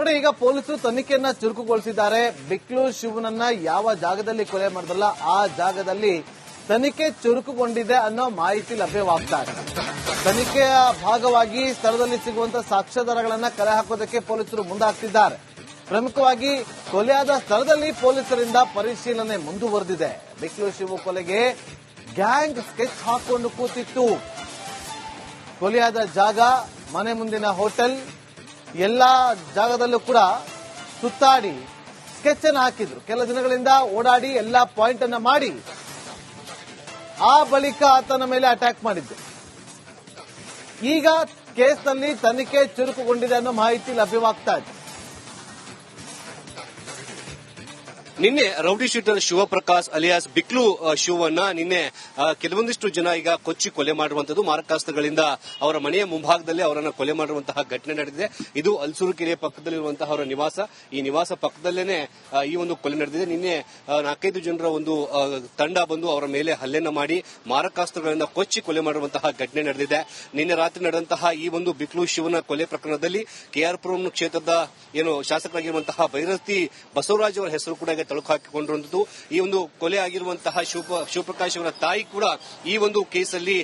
ನೋಡಿ, ಈಗ ಪೊಲೀಸರು ತನಿಖೆಯನ್ನ ಚುರುಕುಗೊಳಿಸಿದ್ದಾರೆ. ಬಿಕ್ಲು ಶಿವನನ್ನ ಯಾವ ಜಾಗದಲ್ಲಿ ಕೊಲೆ ಮಾಡಿದಲ್ಲ, ಆ ಜಾಗದಲ್ಲಿ ತನಿಖೆ ಚುರುಕುಗೊಂಡಿದೆ ಅನ್ನೋ ಮಾಹಿತಿ ಲಭ್ಯವಾಗ್ತಾ ಇದೆ. ತನಿಖೆಯ ಭಾಗವಾಗಿ ಸ್ಥಳದಲ್ಲಿ ಸಿಗುವಂತಹ ಸಾಕ್ಷ್ಯಾಧಾರಗಳನ್ನ ಕಲೆ ಹಾಕೋದಕ್ಕೆ ಪೊಲೀಸರು ಮುಂದಾಗ್ತಿದ್ದಾರೆ. ಪ್ರಮುಖವಾಗಿ ಕೊಲೆಯಾದ ಸ್ಥಳದಲ್ಲಿ ಪೊಲೀಸರಿಂದ ಪರಿಶೀಲನೆ ಮುಂದುವರೆದಿದೆ. ಬಿಕ್ಲು ಶಿವ ಕೊಲೆಗೆ ಗ್ಯಾಂಗ್ ಸ್ಕೆಚ್ ಹಾಕೊಂಡು ಕೂತಿತ್ತು. ಕೊಲೆಯಾದ ಜಾಗ ಮನೆ ಮುಂದಿನ ಹೋಟೆಲ್ ಎಲ್ಲಾ ಜಾಗದಲ್ಲೂ ಕೂಡ ಸುತ್ತಾಡಿ ಸ್ಕೆಚ್ ಅನ್ನು ಹಾಕಿದ್ರು. ಕೆಲ ದಿನಗಳಿಂದ ಓಡಾಡಿ ಎಲ್ಲ ಪಾಯಿಂಟ್ ಅನ್ನ ಮಾಡಿ ಆ ಬಳಿಕ ಆತನ ಮೇಲೆ ಅಟ್ಯಾಕ್ ಮಾಡಿದ್ದು. ಈಗ ಕೇಸ್ನಲ್ಲಿ ತನಿಖೆ ಚುರುಕುಗೊಂಡಿದೆ ಅನ್ನೋ ಮಾಹಿತಿ ಲಭ್ಯವಾಗ್ತಾ ಇದೆ. ನಿನ್ನೆ rowdy sheeter Shivaprakash alias Biklu ಶಿವನ್ನ ನಿನ್ನೆ ಕೆಲವೊಂದಿಷ್ಟು ಜನ ಈಗ ಕೊಚ್ಚಿ ಕೊಲೆ ಮಾಡುವಂತದ್ದು ಮಾರಕಾಸ್ತ್ರಗಳಿಂದ ಅವರ ಮನೆಯ ಮುಂಭಾಗದಲ್ಲಿ ಅವರನ್ನು ಕೊಲೆ ಮಾಡುವಂತಹ ಘಟನೆ ನಡೆದಿದೆ. ಇದು ಅಲ್ಸೂರು ಕೆರೆಯ ಪಕ್ಕದಲ್ಲಿರುವಂತಹ ಅವರ ನಿವಾಸ. ಈ ನಿವಾಸ ಪಕ್ಕದಲ್ಲೇನೆ ಈ ಒಂದು ಕೊಲೆ ನಡೆದಿದೆ. ನಿನ್ನೆ ನಾಲ್ಕೈದು ಜನರ ಒಂದು ತಂಡ ಬಂದು ಅವರ ಮೇಲೆ ಹಲ್ಲೆನ ಮಾಡಿ ಮಾರಕಾಸ್ತ್ರಗಳಿಂದ ಕೊಚ್ಚಿ ಕೊಲೆ ಮಾಡುವಂತಹ ಘಟನೆ ನಡೆದಿದೆ. ನಿನ್ನೆ ರಾತ್ರಿ ನಡೆದಂತಹ ಈ ಒಂದು ಬಿಕ್ಲು, ಶಿವನ ಕೊಲೆ ಪ್ರಕರಣದಲ್ಲಿ ಕೆಆರ್ಪುರಂ ಕ್ಷೇತ್ರದ, ಏನು ಶಾಸಕರಾಗಿರುವಂತಹ ಭೈರತಿ ಬಸವರಾಜ್ ಅವರ ಹೆಸರು ಕೂಡ ತಳುಕು ಹಾಕಿಕೊಂಡಿರುವಂತದ್ದು. ಈ ಒಂದು ಕೊಲೆ ಆಗಿರುವಂತಹ ಶಿವ ಶಿವಪ್ರಕಾಶ್ ಅವರ ತಾಯಿ ಕೂಡ ಈ ಒಂದು ಕೇಸಲ್ಲಿ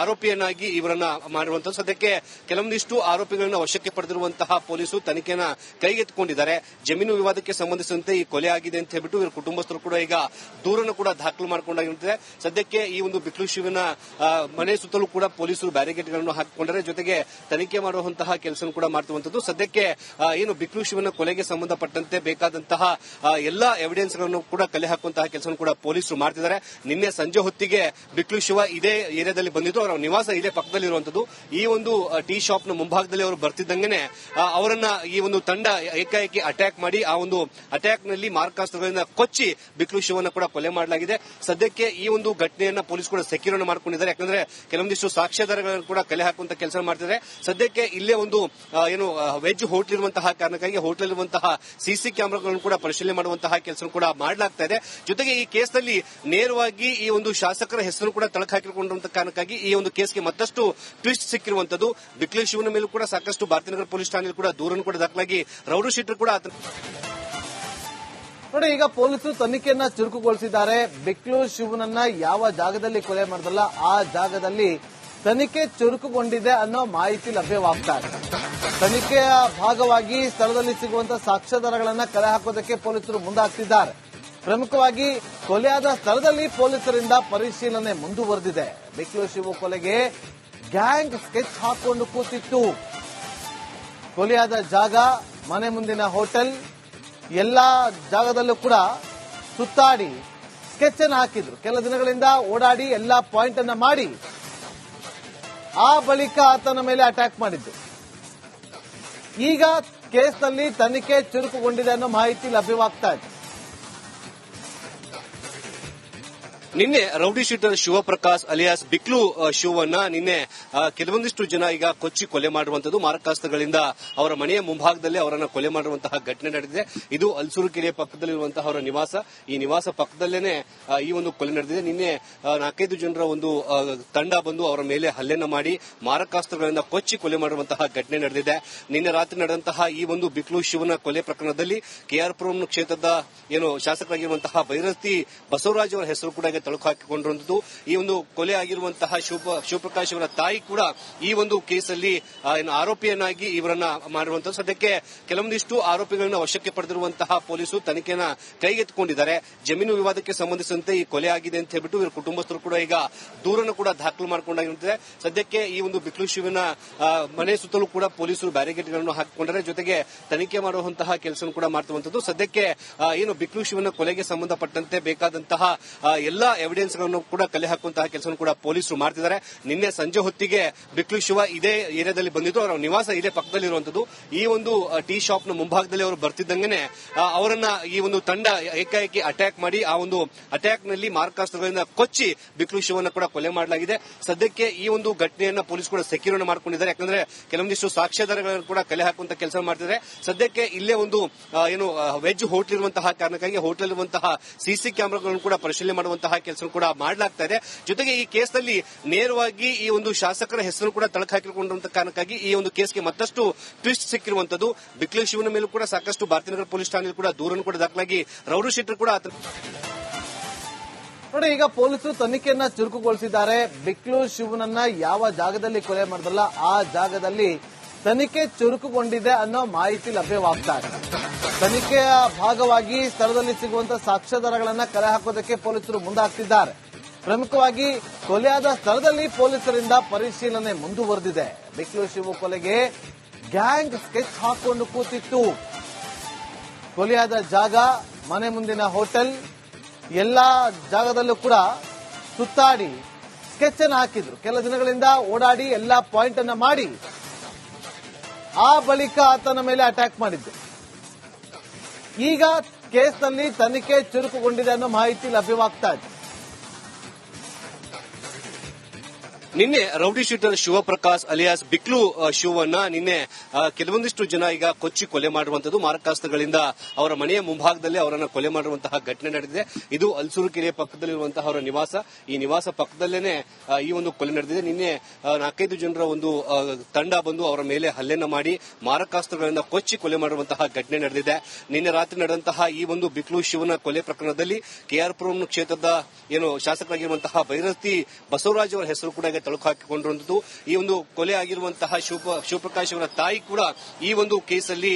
ಆರೋಪಿಯನ್ನಾಗಿ ಇವರನ್ನ ಮಾಡಿರುವಂತದ್ದು. ಸದ್ಯಕ್ಕೆ ಕೆಲವೊಂದಿಷ್ಟು ಆರೋಪಿಗಳನ್ನ ವಶಕ್ಕೆ ಪಡೆದಿರುವಂತಹ ಪೊಲೀಸರು ತನಿಖೆನ ಕೈಗೆತ್ತಿಕೊಂಡಿದ್ದಾರೆ. ಜಮೀನು ವಿವಾದಕ್ಕೆ ಸಂಬಂಧಿಸಿದಂತೆ ಈ ಕೊಲೆ ಆಗಿದೆ ಅಂತ ಹೇಳ್ಬಿಟ್ಟು ಇವರ ಕುಟುಂಬಸ್ಥರು ಕೂಡ ಈಗ ದೂರನ್ನು ಕೂಡ ದಾಖಲು ಮಾಡಿಕೊಂಡಿದ್ದಾರೆ ಸದ್ಯಕ್ಕೆ ಈ ಒಂದು ಬಿಕ್ಲು ಶಿವನ ಮನೆ ಸುತ್ತಲೂ ಕೂಡ ಪೊಲೀಸರು ಬ್ಯಾರಿಕೇಡ್ಗಳನ್ನು ಹಾಕಿಕೊಂಡರೆ ಜೊತೆಗೆ ತನಿಖೆ ಮಾಡುವಂತಹ ಕೆಲಸ ಕೂಡ ಮಾಡ್ತಿರುವಂತದ್ದು. ಸದ್ಯಕ್ಕೆ ಏನು ಬಿಕ್ಲು ಶಿವನ ಕೊಲೆಗೆ ಸಂಬಂಧಪಟ್ಟಂತೆ ಬೇಕಾದಂತಹ ಎಲ್ಲಾ ಎವಿಡೆನ್ಸ್ಗಳನ್ನು ಕೂಡ ಕಲೆ ಹಾಕುವಂತಹ ಕೆಲಸವನ್ನು ಕೂಡ ಪೊಲೀಸರು ಮಾಡ್ತಿದ್ದಾರೆ. ನಿನ್ನೆ ಸಂಜೆ ಹೊತ್ತಿಗೆ ಬಿಕ್ಲು ಶಿವ ಇದೇ ಏರಿಯಾದಲ್ಲಿ ಬಂದಿದ್ದು, ಅವರ ನಿವಾಸ ಇದೇ ಪಕ್ಕದಲ್ಲಿರುವಂತದ್ದು ಈ ಒಂದು ಟೀ ಶಾಪ್ನ ಮುಂಭಾಗದಲ್ಲಿ ಅವರು ಬರ್ತಿದ್ದಂಗೆನೆ ಅವರನ್ನ ಈ ಒಂದು ತಂಡ ಏಕಾಏಕಿ ಅಟ್ಯಾಕ್ ಮಾಡಿ, ಆ ಒಂದು ಅಟ್ಯಾಕ್ನಲ್ಲಿ ಮಾರ್ಕಾಸ್ತ್ರಗಳಿಂದ ಕೊಚ್ಚಿ ಬಿಕ್ಲು ಶಿವನ ಕೂಡ ಕೊಲೆ ಮಾಡಲಾಗಿದೆ. ಸದ್ಯಕ್ಕೆ ಈ ಒಂದು ಘಟನೆಯನ್ನ ಪೊಲೀಸ್ ಕೂಡ ಸೆಕ್ಯೂರ್ ಮಾಡ್ಕೊಂಡಿದ್ದಾರೆ. ಯಾಕಂದ್ರೆ ಕೆಲವೊಂದಿಷ್ಟು ಸಾಕ್ಷ್ಯಾಧಾರಗಳನ್ನು ಕೂಡ ಕಲೆ ಹಾಕುವಂತ ಕೆಲಸ ಮಾಡ್ತಿದ್ದಾರೆ. ಸದ್ಯಕ್ಕೆ ಇಲ್ಲೇ ಒಂದು ಏನು ವೆಜ್ ಹೋಟ್ಲ್ ಇರುವಂತಹ ಕಾರಣಕ್ಕಾಗಿ ಹೋಟೆಲ್ ಇರುವಂತಹ ಸಿಸಿ ಕ್ಯಾಮೆರಾಗಳನ್ನು ಕೂಡ ಪರಿಶೀಲನೆ ಮಾಡುವಂತಹ ಕೆಲಸ ಕೂಡ ಮಾಡಲಾಗ್ತಾ ಇದೆ. ಜೊತೆಗೆ ಈ ಕೇಸ್ನಲ್ಲಿ ನೇರವಾಗಿ ಈ ಒಂದು ಶಾಸಕರ ಹೆಸರು ಕೂಡ ತಳಕ ಹಾಕಿಕೊಂಡಿರುವಂತಹ ಕಾರಣಕ್ಕಾಗಿ ಈ ಒಂದು ಕೇಸ್ಗೆ ಮತ್ತಷ್ಟು ಟ್ವಿಸ್ಟ್ ಸಿಕ್ಕಿರುವಂತದ್ದು. ಬಿಕ್ಲೇಶ್ ಶಿವನ ಮೇಲೂ ಕೂಡ ಸಾಕಷ್ಟು ಭಾರತೀಯನಗರ ಪೊಲೀಸ್ ಠಾಣೆಯಲ್ಲಿ ಕೂಡ ದೂರನ್ನು ಕೂಡ ದಾಖಲಾಗಿ ರೌಡು ಶೀಟರ್ ಕೂಡ ನೋಡಿ, ಈಗ ಪೊಲೀಸರು ತನಿಖೆಯನ್ನ ಚುರುಕುಗೊಳಿಸಿದ್ದಾರೆ. ಬಿಕ್ಲು ಶಿವನನ್ನ ಯಾವ ಜಾಗದಲ್ಲಿ ಕೊಲೆ ಮಾಡಿದ್ರಲ್ಲ ಆ ಜಾಗದಲ್ಲಿ ತನಿಖೆ ಚುರುಕುಗೊಂಡಿದೆ ಅನ್ನೋ ಮಾಹಿತಿ ಲಭ್ಯವಾಗ್ತಾ ಇದೆ. ತನಿಖೆಯ ಭಾಗವಾಗಿ ಸ್ಥಳದಲ್ಲಿ ಸಿಗುವಂತಹ ಸಾಕ್ಷ್ಯಾಧಾರಗಳನ್ನ ಕಲೆ ಹಾಕೋದಕ್ಕೆ ಪೊಲೀಸರು ಮುಂದಾಗ್ತಿದ್ದಾರೆ. ಪ್ರಮುಖವಾಗಿ ಕೊಲೆಯಾದ ಸ್ಥಳದಲ್ಲಿ ಪೊಲೀಸರಿಂದ ಪರಿಶೀಲನೆ ಮುಂದುವರೆದಿದೆ. ಬಿಕ್ಲು ಶಿವ ಕೊಲೆಗೆ ಗ್ಯಾಂಗ್ ಸ್ಕೆಚ್ ಹಾಕೊಂಡು ಕೂತಿತ್ತು. ಕೊಲೆಯಾದ ಜಾಗ, ಮನೆ ಮುಂದಿನ ಹೋಟೆಲ್, ಎಲ್ಲಾ ಜಾಗದಲ್ಲೂ ಕೂಡ ಸುತ್ತಾಡಿ ಸ್ಕೆಚ್ ಅನ್ನು ಹಾಕಿದ್ರು. ಕೆಲ ದಿನಗಳಿಂದ ಓಡಾಡಿ ಎಲ್ಲಾ ಪಾಯಿಂಟ್ ಅನ್ನ ಮಾಡಿ ಆ ಬಳಿಕ ಆತನ ಮೇಲೆ ಅಟ್ಯಾಕ್ ಮಾಡಿದ್ದು. ಈಗ ಕೇಸ್ನಲ್ಲಿ ತನಿಖೆ ಚುರುಕುಗೊಂಡಿದೆ ಅನ್ನೋ ಮಾಹಿತಿ ಲಭ್ಯವಾಗ್ತಾ ಇದೆ. ನಿನ್ನೆ rowdy sheeter Shivaprakash alias Biklu ಶಿವನ್ನ ನಿನ್ನೆ ಕೆಲವೊಂದಿಷ್ಟು ಜನ ಈಗ ಕೊಚ್ಚಿ ಕೊಲೆ ಮಾಡುವಂತದ್ದು ಮಾರಕಾಸ್ತ್ರಗಳಿಂದ ಅವರ ಮನೆಯ ಮುಂಭಾಗದಲ್ಲಿ ಅವರನ್ನ ಕೊಲೆ ಮಾಡುವಂತಹ ಘಟನೆ ನಡೆದಿದೆ. ಇದು ಅಲ್ಸೂರು ಕೆರೆಯ ಪಕ್ಕದಲ್ಲಿರುವಂತಹ ಅವರ ನಿವಾಸ. ಈ ನಿವಾಸ ಪಕ್ಕದಲ್ಲೇನೆ ಈ ಒಂದು ಕೊಲೆ ನಡೆದಿದೆ. ನಿನ್ನೆ ನಾಲ್ಕೈದು ಜನರ ಒಂದು ತಂಡ ಬಂದು ಅವರ ಮೇಲೆ ಹಲ್ಲೆನ ಮಾಡಿ ಮಾರಕಾಸ್ತ್ರಗಳಿಂದ ಕೊಚ್ಚಿ ಕೊಲೆ ಮಾಡುವಂತಹ ಘಟನೆ ನಡೆದಿದೆ. ನಿನ್ನೆ ರಾತ್ರಿ ನಡೆದಂತಹ ಈ ಒಂದು ಬಿಕ್ಲು, ಶಿವನ ಕೊಲೆ ಪ್ರಕರಣದಲ್ಲಿ ಕೆಆರ್ಪುರಂ ಕ್ಷೇತ್ರದ, ಏನು ಶಾಸಕರಾಗಿರುವಂತಹ ಭೈರತಿ ಬಸವರಾಜ್ ಅವರ ಹೆಸರು ಕೂಡ ತಳುಕು ಹಾಕಿಕೊಂಡಿರುವಂತದ್ದು ಈ ಒಂದು ಕೊಲೆ ಆಗಿರುವಂತಹ ಶಿವ ಶಿವಪ್ರಕಾಶ್ ಅವರ ತಾಯಿ ಕೂಡ ಈ ಒಂದು ಕೇಸಲ್ಲಿ ಆರೋಪಿಯನ್ನಾಗಿ ಇವರನ್ನ ಮಾಡಿರುವಂತದ್ದು ಸದ್ಯಕ್ಕೆ ಕೆಲವೊಂದಿಷ್ಟು ಆರೋಪಿಗಳನ್ನ ವಶಕ್ಕೆ ಪಡೆದಿರುವಂತಹ ಪೊಲೀಸರು ತನಿಖೆನ ಕೈಗೆತ್ತಿಕೊಂಡಿದ್ದಾರೆ. ಜಮೀನು ವಿವಾದಕ್ಕೆ ಸಂಬಂಧಿಸಿದಂತೆ ಈ ಕೊಲೆ ಆಗಿದೆ ಅಂತ ಹೇಳ್ಬಿಟ್ಟು ಇವರ ಕುಟುಂಬಸ್ಥರು ಕೂಡ ಈಗ ದೂರನ್ನು ಕೂಡ ದಾಖಲು ಮಾಡಿಕೊಂಡಿದ್ದಾರೆ ಸದ್ಯಕ್ಕೆ ಈ ಒಂದು ಬಿಕ್ಲು ಶಿವನ ಮನೆ ಸುತ್ತಲೂ ಕೂಡ ಪೊಲೀಸರು ಬ್ಯಾರಿಕೇಡ್ಗಳನ್ನು ಹಾಕಿಕೊಂಡರೆ ಜೊತೆಗೆ ತನಿಖೆ ಮಾಡುವಂತಹ ಕೆಲಸ ಕೂಡ ಮಾಡ್ತಿರುವಂತದ್ದು ಸದ್ಯಕ್ಕೆ ಏನು ಬಿಕ್ಲು ಶಿವನ ಕೊಲೆಗೆ ಸಂಬಂಧಪಟ್ಟಂತೆ ಬೇಕಾದಂತಹ ಎಲ್ಲಾ ಎವಿಡೆನ್ಸ್ಗಳನ್ನು ಕೂಡ ಕಲೆ ಹಾಕುವಂತಹ ಕೆಲಸವನ್ನು ಕೂಡ ಪೊಲೀಸರು ಮಾಡ್ತಿದ್ದಾರೆ. ನಿನ್ನೆ ಸಂಜೆ ಹೊತ್ತಿಗೆ ಬಿಕ್ಲು ಶಿವ ಇದೇ ಏರಿಯಾದಲ್ಲಿ ಬಂದಿದ್ದು, ಅವರ ನಿವಾಸ ಇದೇ ಪಕ್ಕದಲ್ಲಿರುವಂತದ್ದು. ಈ ಒಂದು ಟೀ ಶಾಪ್ನ ಮುಂಭಾಗದಲ್ಲಿ ಅವರು ಬರ್ತಿದ್ದಂಗೆನೆ ಅವರನ್ನ ಈ ಒಂದು ತಂಡ ಏಕಾಏಕಿ ಅಟ್ಯಾಕ್ ಮಾಡಿ, ಆ ಒಂದು ಅಟ್ಯಾಕ್ನಲ್ಲಿ ಮಾರಕಾಸ್ತ್ರಗಳಿಂದ ಕೊಚ್ಚಿ ಬಿಕ್ಲು ಶಿವನ ಕೂಡ ಕೊಲೆ ಮಾಡಲಾಗಿದೆ. ಸದ್ಯಕ್ಕೆ ಈ ಒಂದು ಘಟನೆಯನ್ನ ಪೊಲೀಸ್ ಕೂಡ ಸೆಕ್ಯೂರ್ ಮಾಡ್ಕೊಂಡಿದ್ದಾರೆ. ಯಾಕಂದ್ರೆ ಕೆಲವೊಂದಿಷ್ಟು ಸಾಕ್ಷ್ಯಾಧಾರಗಳನ್ನು ಕೂಡ ಕಲೆ ಹಾಕುವಂತ ಕೆಲಸ ಮಾಡ್ತಿದ್ದಾರೆ. ಸದ್ಯಕ್ಕೆ ಇಲ್ಲೇ ಒಂದು ಏನು ವೆಜ್ ಹೋಟೆಲ್ ಇರುವಂತಹ ಕಾರಣಕ್ಕಾಗಿ ಹೋಟೆಲ್ ಇರುವಂತಹ ಸಿಸಿ ಕ್ಯಾಮೆರಾಗಳನ್ನು ಕೂಡ ಪರಿಶೀಲನೆ ಮಾಡುವಂತಹ ಕೆಲಸ ಕೂಡ ಮಾಡಲಾಗ್ತಾ ಇದೆ. ಜೊತೆಗೆ ಈ ಕೇಸ್ನಲ್ಲಿ ನೇರವಾಗಿ ಈ ಒಂದು ಶಾಸಕರ ಹೆಸರು ಕೂಡ ತಳಕ ಹಾಕಿಕೊಂಡಿರುವಂತಹ ಕಾರಣಕ್ಕಾಗಿ ಈ ಒಂದು ಕೇಸ್ಗೆ ಮತ್ತಷ್ಟು ಟ್ವಿಸ್ಟ್ ಸಿಕ್ಕಿರುವಂತದ್ದು. ಬಿಕ್ಲೆ ಶಿವನ ಮೇಲೂ ಕೂಡ ಸಾಕಷ್ಟು ಭಾರತೀಯನಗರ ಪೊಲೀಸ್ ಠಾಣೆಯಲ್ಲಿ ಕೂಡ ದೂರನ್ನು ಕೂಡ ದಾಖಲಾಗಿ ರೌಡಿ ಶೆಟ್ಟರ್ ಕೂಡ ನೋಡಿ, ಈಗ ಪೊಲೀಸರು ತನಿಖೆಯನ್ನ ಚುರುಕುಗೊಳಿಸಿದ್ದಾರೆ. ಬಿಕ್ಲು ಶಿವನನ್ನ ಯಾವ ಜಾಗದಲ್ಲಿ ಕೊಲೆ ಮಾಡಿದಲ್ಲ, ಆ ಜಾಗದಲ್ಲಿ ತನಿಖೆ ಚುರುಕುಗೊಂಡಿದೆ ಅನ್ನೋ ಮಾಹಿತಿ ಲಭ್ಯವಾಗ್ತಾ ಇದೆ. ತನಿಖೆಯ ಭಾಗವಾಗಿ ಸ್ಥಳದಲ್ಲಿ ಸಿಗುವಂತಹ ಸಾಕ್ಷ್ಯಾಧಾರಗಳನ್ನ ಕಲೆ ಹಾಕೋದಕ್ಕೆ ಪೊಲೀಸರು ಮುಂದಾಗ್ತಿದ್ದಾರೆ. ಪ್ರಮುಖವಾಗಿ ಕೊಲೆಯಾದ ಸ್ಥಳದಲ್ಲಿ ಪೊಲೀಸರಿಂದ ಪರಿಶೀಲನೆ ಮುಂದುವರೆದಿದೆ. ಬಿಕ್ಲು ಶಿವು ಕೊಲೆಗೆ ಗ್ಯಾಂಗ್ ಸ್ಕೆಚ್ ಹಾಕೊಂಡು ಕೂತಿತ್ತು. ಕೊಲೆಯಾದ ಜಾಗ, ಮನೆ ಮುಂದಿನ ಹೋಟೆಲ್, ಎಲ್ಲಾ ಜಾಗದಲ್ಲೂ ಕೂಡ ಸುತ್ತಾಡಿ ಸ್ಕೆಚ್ ಅನ್ನು ಹಾಕಿದ್ರು. ಕೆಲ ದಿನಗಳಿಂದ ಓಡಾಡಿ ಎಲ್ಲಾ ಪಾಯಿಂಟ್ ಅನ್ನ ಮಾಡಿ ಆ ಬಳಿಕ ಆತನ ಮೇಲೆ ಅಟ್ಯಾಕ್ ಮಾಡಿದ್ದು. ಈಗ ಕೇಸ್ನಲ್ಲಿ ತನಿಖೆ ಚುರುಕುಗೊಂಡಿದೆ ಅನ್ನೋ ಮಾಹಿತಿ ಲಭ್ಯವಾಗ್ತಾ ಇದೆ. ನಿನ್ನೆ rowdy sheeter Shivaprakash alias Biklu ಶಿವನ್ನ ನಿನ್ನೆ ಕೆಲವೊಂದಿಷ್ಟು ಜನ ಈಗ ಕೊಚ್ಚಿ ಕೊಲೆ ಮಾಡುವಂತದ್ದು ಮಾರಕಾಸ್ತ್ರಗಳಿಂದ ಅವರ ಮನೆಯ ಮುಂಭಾಗದಲ್ಲಿ ಅವರನ್ನು ಕೊಲೆ ಮಾಡುವಂತಹ ಘಟನೆ ನಡೆದಿದೆ. ಇದು ಅಲ್ಸೂರು ಕೆರೆಯ ಪಕ್ಕದಲ್ಲಿರುವಂತಹ ಅವರ ನಿವಾಸ. ಈ ನಿವಾಸ ಪಕ್ಕದಲ್ಲೇನೆ ಈ ಒಂದು ಕೊಲೆ ನಡೆದಿದೆ. ನಿನ್ನೆ ನಾಲ್ಕೈದು ಜನರ ಒಂದು ತಂಡ ಬಂದು ಅವರ ಮೇಲೆ ಹಲ್ಲೆನ ಮಾಡಿ ಮಾರಕಾಸ್ತ್ರಗಳಿಂದ ಕೊಚ್ಚಿ ಕೊಲೆ ಮಾಡುವಂತಹ ಘಟನೆ ನಡೆದಿದೆ. ನಿನ್ನೆ ರಾತ್ರಿ ನಡೆದಂತಹ ಈ ಒಂದು ಬಿಕ್ಲು, ಶಿವನ ಕೊಲೆ ಪ್ರಕರಣದಲ್ಲಿ ಕೆಆರ್ಪುರಂ ಕ್ಷೇತ್ರದ, ಏನು ಶಾಸಕರಾಗಿರುವಂತಹ ಭೈರತಿ ಬಸವರಾಜ್ ಅವರ ಹೆಸರು ಕೂಡ ತಳುಕು ಹಾಕಿಕೊಂಡಿರುವಂತದ್ದು. ಈ ಒಂದು ಕೊಲೆ ಆಗಿರುವಂತಹ ಶಿವ ಶಿವಪ್ರಕಾಶ್ ಅವರ ತಾಯಿ ಕೂಡ ಈ ಒಂದು ಕೇಸಲ್ಲಿ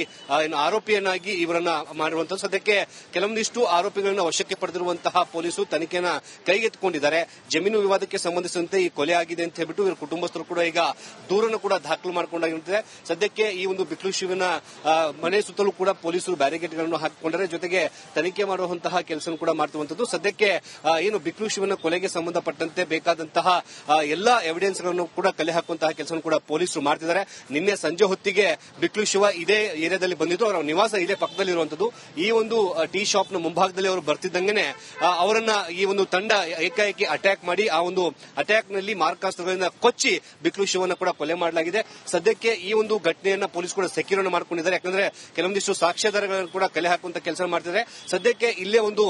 ಆರೋಪಿಯನ್ನಾಗಿ ಇವರನ್ನ ಮಾಡಿರುವಂತದ್ದು. ಸದ್ಯಕ್ಕೆ ಕೆಲವೊಂದಿಷ್ಟು ಆರೋಪಿಗಳನ್ನ ವಶಕ್ಕೆ ಪಡೆದಿರುವಂತಹ ಪೊಲೀಸರು ತನಿಖೆನ ಕೈಗೆತ್ತಿಕೊಂಡಿದ್ದಾರೆ. ಜಮೀನು ವಿವಾದಕ್ಕೆ ಸಂಬಂಧಿಸಿದಂತೆ ಈ ಕೊಲೆ ಆಗಿದೆ ಅಂತ ಹೇಳ್ಬಿಟ್ಟು ಇವರ ಕುಟುಂಬಸ್ಥರು ಕೂಡ ಈಗ ದೂರನ್ನು ಕೂಡ ದಾಖಲು ಮಾಡಿಕೊಂಡಿದ್ದಾರೆ ಸದ್ಯಕ್ಕೆ ಈ ಒಂದು ಬಿಕ್ಲು ಶಿವನ ಮನೆ ಸುತ್ತಲೂ ಕೂಡ ಪೊಲೀಸರು ಬ್ಯಾರಿಕೇಡ್ಗಳನ್ನು ಹಾಕಿಕೊಂಡರೆ ಜೊತೆಗೆ ತನಿಖೆ ಮಾಡುವಂತಹ ಕೆಲಸ ಕೂಡ ಮಾಡ್ತಿರುವಂತದ್ದು. ಸದ್ಯಕ್ಕೆ ಏನು ಬಿಕ್ಲು ಶಿವನ ಕೊಲೆಗೆ ಸಂಬಂಧಪಟ್ಟಂತೆ ಬೇಕಾದಂತಹ ಎಲ್ಲಾ ಎವಿಡೆನ್ಸ್ಗಳನ್ನು ಕೂಡ ಕಲೆ ಹಾಕುವಂತಹ ಕೆಲಸವನ್ನು ಕೂಡ ಪೊಲೀಸರು ಮಾಡ್ತಿದ್ದಾರೆ. ನಿನ್ನೆ ಸಂಜೆ ಹೊತ್ತಿಗೆ ಬಿಕ್ಲು ಶಿವ ಇದೇ ಏರಿಯಾದಲ್ಲಿ ಬಂದಿದ್ದು, ಅವರ ನಿವಾಸ ಇದೇ ಪಕ್ಕದಲ್ಲಿರುವಂತದ್ದು ಈ ಒಂದು ಟೀ ಶಾಪ್ನ ಮುಂಭಾಗದಲ್ಲಿ ಅವರು ಬರ್ತಿದ್ದಂಗೆನೆ ಅವರನ್ನ ಈ ಒಂದು ತಂಡ ಏಕಾಏಕಿ ಅಟ್ಯಾಕ್ ಮಾಡಿ, ಆ ಒಂದು ಅಟ್ಯಾಕ್ನಲ್ಲಿ ಮಾರ್ಕಾಸ್ತ್ರಗಳಿಂದ ಕೊಚ್ಚಿ ಬಿಕ್ಲು ಶಿವನ ಕೂಡ ಕೊಲೆ ಮಾಡಲಾಗಿದೆ. ಸದ್ಯಕ್ಕೆ ಈ ಒಂದು ಘಟನೆಯನ್ನ ಪೊಲೀಸ್ ಕೂಡ ಸೆಕ್ಯೂರ್ ಮಾಡ್ಕೊಂಡಿದ್ದಾರೆ. ಯಾಕಂದ್ರೆ ಕೆಲವೊಂದಿಷ್ಟು ಸಾಕ್ಷ್ಯಾಧಾರಗಳನ್ನು ಕೂಡ ಕಲೆ ಹಾಕುವಂತ ಕೆಲಸ ಮಾಡ್ತಿದ್ದಾರೆ. ಸದ್ಯಕ್ಕೆ ಇಲ್ಲೇ ಒಂದು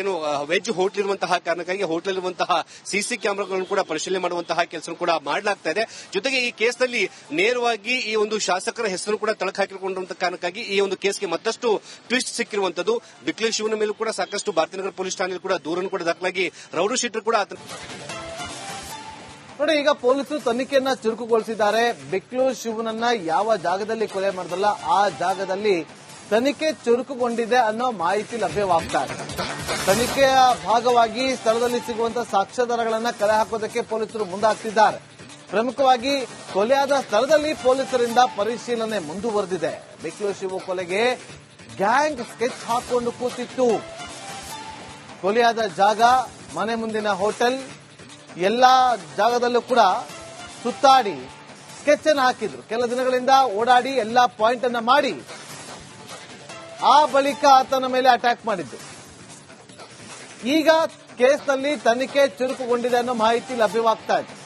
ಏನು ವೆಜ್ ಹೋಟ್ಲ್ ಇರುವಂತಹ ಕಾರಣಕ್ಕಾಗಿ ಹೋಟೆಲ್ ಇರುವಂತಹ ಸಿಸಿ ಕ್ಯಾಮೆರಾಗಳನ್ನು ಕೂಡ ಪರಿಶೀಲನೆ ಮಾಡುವಂತಹ ಕೆಲಸ ಕೂಡ ಮಾಡಲಾಗ್ತಾ ಇದೆ. ಜೊತೆಗೆ ಈ ಕೇಸ್ನಲ್ಲಿ ನೇರವಾಗಿ ಈ ಒಂದು ಶಾಸಕರ ಹೆಸರು ಕೂಡ ತಳಕ ಹಾಕಿಕೊಂಡಿರುವಂತಹ ಕಾರಣಕ್ಕಾಗಿ ಈ ಒಂದು ಕೇಸ್ಗೆ ಮತ್ತಷ್ಟು ಟ್ವಿಸ್ಟ್ ಸಿಕ್ಕಿರುವಂತದ್ದು. ಬಿಕ್ಲೇಶ್ ಶಿವನ ಮೇಲೂ ಕೂಡ ಸಾಕಷ್ಟು ಭಾರತೀಯನಗರ ಪೊಲೀಸ್ ಠಾಣೆಯಲ್ಲಿ ಕೂಡ ದೂರನ್ನು ಕೂಡ ದಾಖಲಾಗಿ ರೌಡಿ ಶೀಟರ್ ಕೂಡ ನೋಡಿ, ಈಗ ಪೊಲೀಸರು ತನಿಖೆಯನ್ನ ಚುರುಕುಗೊಳಿಸಿದ್ದಾರೆ. ಬಿಕ್ಲು ಶಿವನನ್ನ ಯಾವ ಜಾಗದಲ್ಲಿ ಕೊಲೆ ಮಾಡಿದಲ್ಲ, ಆ ಜಾಗದಲ್ಲಿ ತನಿಖೆ ಚುರುಕುಗೊಂಡಿದೆ ಅನ್ನೋ ಮಾಹಿತಿ ಲಭ್ಯವಾಗ್ತಾ ಇದೆ. ತನಿಖೆಯ ಭಾಗವಾಗಿ ಸ್ಥಳದಲ್ಲಿ ಸಿಗುವಂತಹ ಸಾಕ್ಷ್ಯಾಧಾರಗಳನ್ನ ಕಲೆ ಹಾಕೋದಕ್ಕೆ ಪೊಲೀಸರು ಮುಂದಾಗ್ತಿದ್ದಾರೆ. ಪ್ರಮುಖವಾಗಿ ಕೊಲೆಯಾದ ಸ್ಥಳದಲ್ಲಿ ಪೊಲೀಸರಿಂದ ಪರಿಶೀಲನೆ ಮುಂದುವರೆದಿದೆ. ಬಿಕ್ಲು ಶಿವ ಕೊಲೆಗೆ ಗ್ಯಾಂಗ್ ಸ್ಕೆಚ್ ಹಾಕೊಂಡು ಕೂತಿತ್ತು. ಕೊಲೆಯಾದ ಜಾಗ, ಮನೆ ಮುಂದಿನ ಹೋಟೆಲ್, ಎಲ್ಲಾ ಜಾಗದಲ್ಲೂ ಕೂಡ ಸುತ್ತಾಡಿ ಸ್ಕೆಚ್ ಅನ್ನು ಹಾಕಿದ್ರು. ಕೆಲ ದಿನಗಳಿಂದ ಓಡಾಡಿ ಎಲ್ಲಾ ಪಾಯಿಂಟ್ ಅನ್ನ ಮಾಡಿ ಆ ಬಳಿಕ ಆತನ ಮೇಲೆ ಅಟ್ಯಾಕ್ ಮಾಡಿದ್ದು. ಈಗ ಕೇಸ್ನಲ್ಲಿ ತನಿಖೆ ಚುರುಕುಗೊಂಡಿದೆ ಅನ್ನೋ ಮಾಹಿತಿ ಲಭ್ಯವಾಗ್ತಾ ಇದೆ.